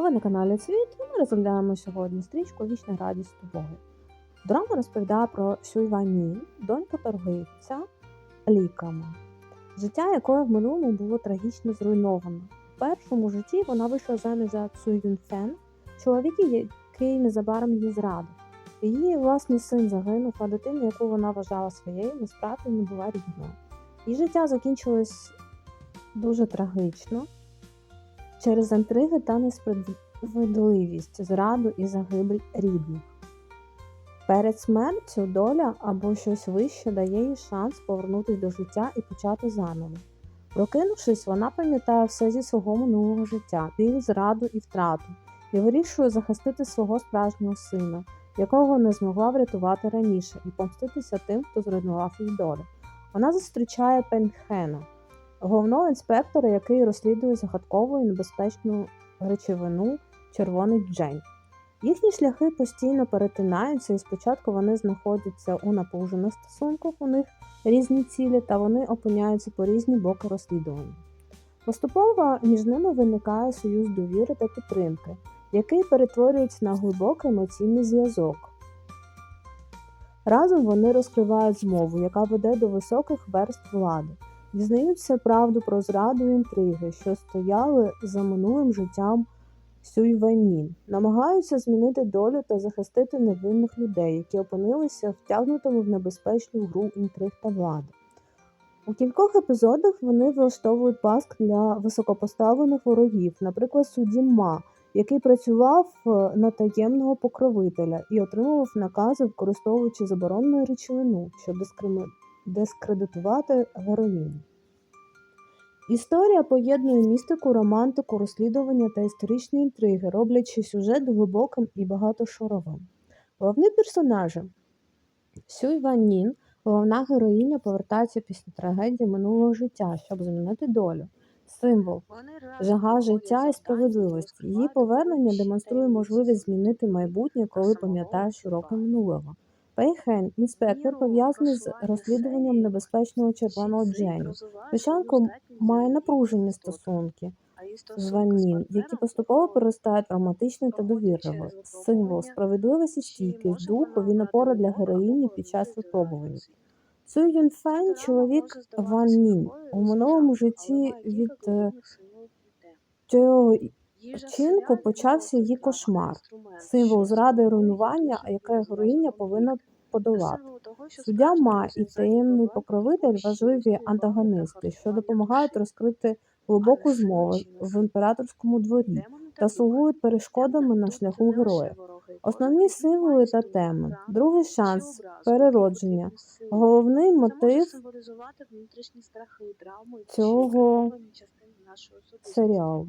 Ви на каналі Світ. і Ми розглядаємо сьогодні стрічку Вічна радість тобою. Драма розповідає про Сюйвані, доньку торгівця ліками, життя якої в минулому було трагічно зруйновано. В першому житті вона вийшла заміж за Цу Юнфен, чоловіка, який незабаром її зрадив. Її власний син загинув, а дитина, яку вона вважала своєю, насправді не була рідною. Її життя закінчилось дуже трагічно через інтриги та несправедливість, зраду і загибель рідних. Перед смертю доля або щось вище дає їй шанс повернутися до життя і почати заново. Прокинувшись, вона пам'ятає все зі свого минулого життя, біль, зраду і втрату, і вирішує захистити свого справжнього сина, якого не змогла врятувати раніше, і помститися тим, хто зруйнував її долю. Вона зустрічає Пенхена, головного інспектора, який розслідує загадкову і небезпечну речовину червоний джень. Їхні шляхи постійно перетинаються, і спочатку вони знаходяться у напружених стосунках, у них різні цілі, та вони опиняються по різні боки розслідування. Поступово між ними виникає союз довіри та підтримки, який перетворюється на глибокий емоційний зв'язок. Разом вони розкривають змову, яка веде до високих верств влади, дізнаються правду про зраду і інтриги, що стояли за минулим життям Сюйванін, намагаються змінити долю та захистити невинних людей, які опинилися втягнутими в небезпечну гру інтриг та влади. У кількох епізодах вони влаштовують паск для високопоставлених ворогів, наприклад, судді Ма, який працював е, на таємного покровителя і отримував накази, використовуючи заборонену речовину, щоб дискрими- дискредитувати героїню. Історія поєднує містику, романтику, розслідування та історичні інтриги, роблячи сюжет глибоким і багатошаровим. Головні персонажі Сюй Ван Нін, головна героїня, повертається після трагедії минулого життя, щоб змінити долю. Символ жага життя і справедливості. Її повернення демонструє можливість змінити майбутнє, коли пам'ятаєш уроки минулого. Пейхен, інспектор, пов'язаний з розслідуванням небезпечного червоного Дженю. Спочатку має напружені стосунки з Ван Нін, які поступово переростають в та довірливий. Символ справедливості, стійкість духу, він опора для героїні під час випробувань. Цю Юнфен – чоловік Ван Нін. У минулому житті від цього вчинку почався її кошмар, символ зради і руйнування, яке героїня повинна подолати. Суддя Ма і таємний покровитель важливі антагонисти, що допомагають розкрити глибоку змову в імператорському дворі та слугують перешкодами на шляху героя. Основні символи та теми. Другий шанс переродження. Головний мотив цього серіалу.